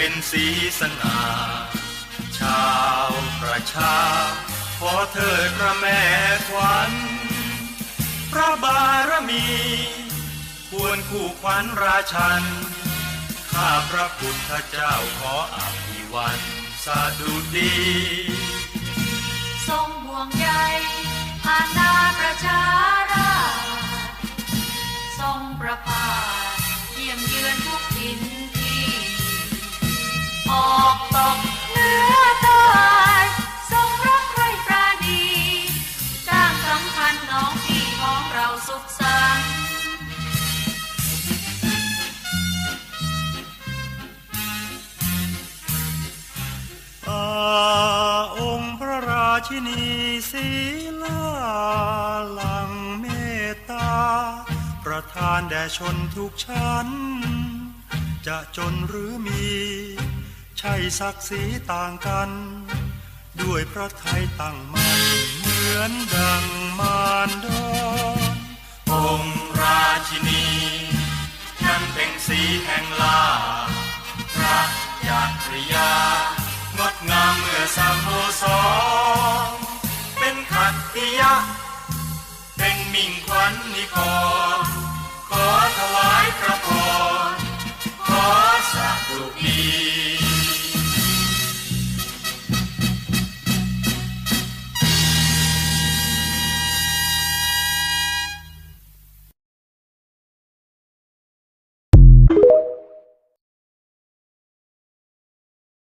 เป็นสีสง่าชาวประชา ขอเถิดพระแม่ขวัญ พระบารมี ควรคู่ขวัญราชัน ข้าพระพุทธเจ้าขออภิวันสาดุดี ทรงห่วงใยอาณาประชาราษฎรทรงประพาสเยี่ยมเยือนทุกทิน ชินีศีลาหลังเมตตา ประทานแด่ชนทุกชั้น จะจนหรือมี ใช่ศักดิ์ศรีต่างกัน ด้วยพระไทยตั้งมั่นเหมือนดังมารดอนองค์ราชินี นั้นเป็นสีแห่งลาพระยาตริยางดงามเมื่อสามโมส นิกร